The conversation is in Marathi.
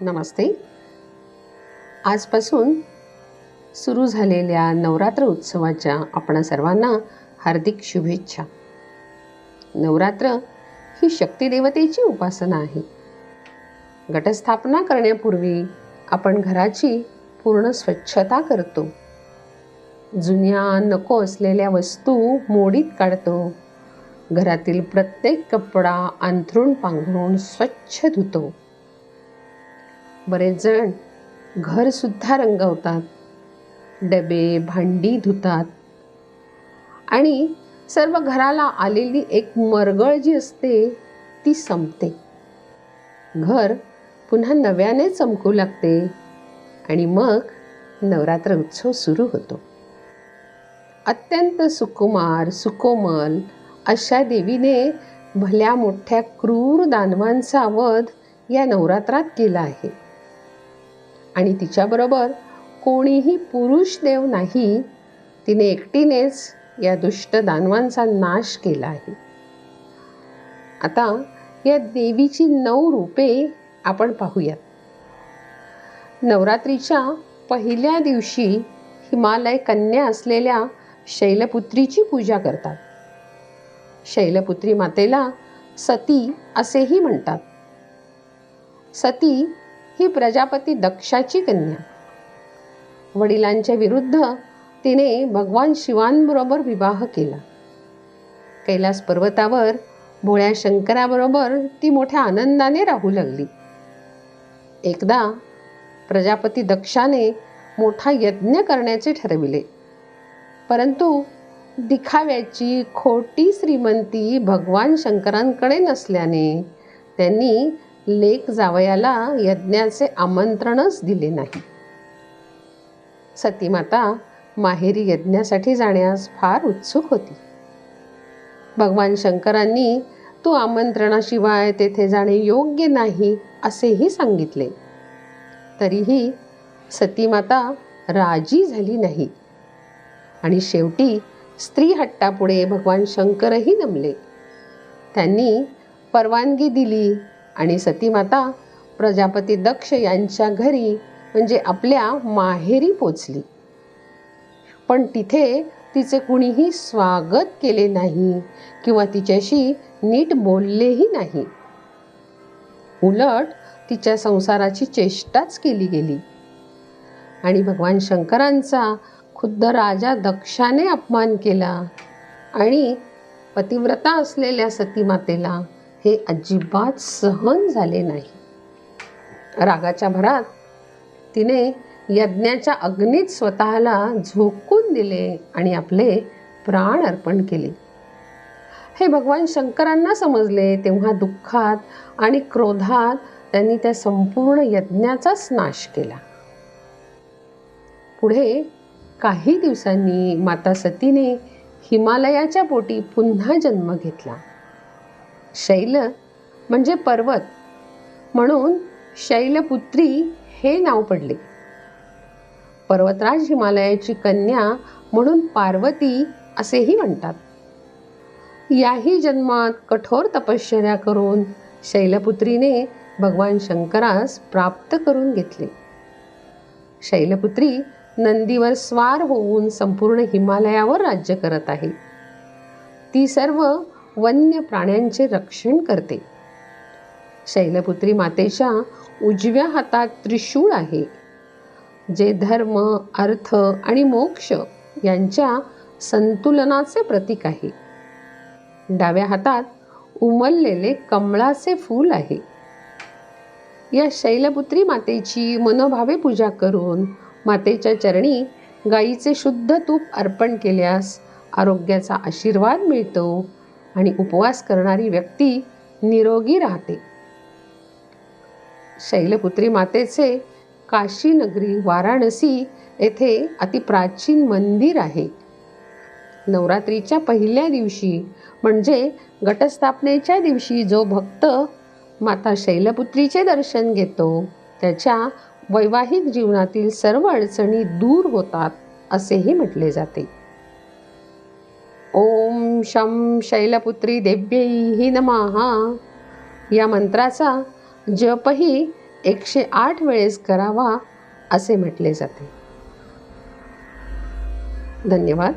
नमस्ते. आजपासून सुरू झालेल्या नवरात्र उत्सवाच्या आपण सर्वांना हार्दिक शुभेच्छा. नवरात्र ही शक्तिदेवतेची उपासना आहे. गटस्थापना करण्यापूर्वी आपण घराची पूर्ण स्वच्छता करतो. जुन्या नको असलेल्या वस्तू मोडीत काढतो. घरातील प्रत्येक कपडा अंथरूण पांघरून स्वच्छ धुतो. बरेच जण घरसुद्धा रंगवतात डबे भांडी धुतात. आणि सर्व घराला आलेली एक मरगळ जी असते ती संपते. घर पुन्हा नव्याने चमकू लागते आणि मग नवरात्र उत्सव सुरू होतो. अत्यंत सुकुमार सुकोमल अशा देवीने भल्या मोठ्या क्रूर दानवांचा वध या नवरात्रात केला आहे. आणि तिच्याबरोबर कोणीही पुरुष देव नाही तिने एकटीनेच या दुष्ट दानवांचा नाश केला आहे. आता या देवीची नऊ रूपे आपण पाहूयात. नवरात्रीच्या पहिल्या दिवशी हिमालय कन्या असलेल्या शैलपुत्रीची पूजा करतात. शैलपुत्री मातेला सती असेही म्हणतात. सती ही प्रजापती दक्षाची कन्या. वडिलांच्या विरुद्ध तिने भगवान शिवांबरोबर विवाह केला. कैलास पर्वतावर भोळ्या शंकराबरोबर ती मोठ्या आनंदाने राहू लागली. एकदा प्रजापती दक्षाने मोठा यज्ञ करण्याचे ठरविले. परंतु दिखाव्याची खोटी श्रीमंती भगवान शंकरांकडे नसल्याने त्यांनी लेक जावयाला यज्ञाचे आमंत्रणच दिले नाही. सतीमाता माहेरी यज्ञासाठी जाण्यास फार उत्सुक होती. भगवान शंकरांनी तू आमंत्रणाशिवाय तेथे जाणे योग्य नाही असेही सांगितले. तरीही सतीमाता राजी झाली नाही. आणि शेवटी स्त्री हट्टापुढे भगवान शंकरही नमले. त्यांनी परवानगी दिली. आणि सतीमाता प्रजापती दक्ष यांच्या घरी म्हणजे आपल्या माहेरी पोचली. पण तिथे तिचे कुणीही स्वागत केले नाही किंवा तिच्याशी नीट बोललेही नाही. उलट तिच्या संसाराची चेष्टाच केली गेली. आणि भगवान शंकरांचा खुद्द राजा दक्षाने अपमान केला आणि पतिव्रता असलेल्या सतीमातेला हे अजिबात सहन झाले नाही. रागाच्या भरात तिने यज्ञाच्या अग्नीत स्वतःला झोकून दिले आणि आपले प्राण अर्पण केले. हे भगवान शंकरांना समजले तेव्हा दुःखात आणि क्रोधात त्यांनी त्या संपूर्ण यज्ञाचाच नाश केला. पुढे काही दिवसांनी माता सतीने हिमालयाच्या पोटी पुन्हा जन्म घेतला. शैल म्हणजे पर्वत. म्हणून शैलपुत्री हे नाव पडले. पर्वतराज हिमालयाची कन्या म्हणून पार्वती असेही म्हणतात. याही जन्मात कठोर तपश्चर्या करून शैलपुत्रीने भगवान शंकरास प्राप्त करून घेतले. शैलपुत्री नंदीवर स्वार होऊन संपूर्ण हिमालयावर राज्य करत आहे. ती सर्व वन्य प्राण्यांचे रक्षण करते. शैलपुत्री मातेच्या उजव्या हातात त्रिशूळ आहे. जे धर्म अर्थ आणि मोक्ष यांच्या संतुलनाचे प्रतीक आहे. डाव्या हातात उमललेले कमळाचे फूल आहे. या शैलपुत्री मातेची मनोभावे पूजा करून मातेच्या चरणी गाईचे शुद्ध तूप अर्पण केल्यास आरोग्याचा आशीर्वाद मिळतो. आणि उपवास करणारी व्यक्ती निरोगी राहते. शैलपुत्री मातेचे काशी नगरी वाराणसी येथे अतिप्राचीन मंदिर आहे. नवरात्रीच्या पहिल्या दिवशी म्हणजे घटस्थापनेच्या दिवशी जो भक्त माता शैलपुत्रीचे दर्शन घेतो त्याच्या वैवाहिक जीवनातील सर्व अडचणी दूर होतात असेही म्हटले जाते. ओम शम शैलपुत्री देव्यै नमः. या मंत्राचा जपही एकशे आठ वेळेस करावा असे म्हटले जाते. धन्यवाद.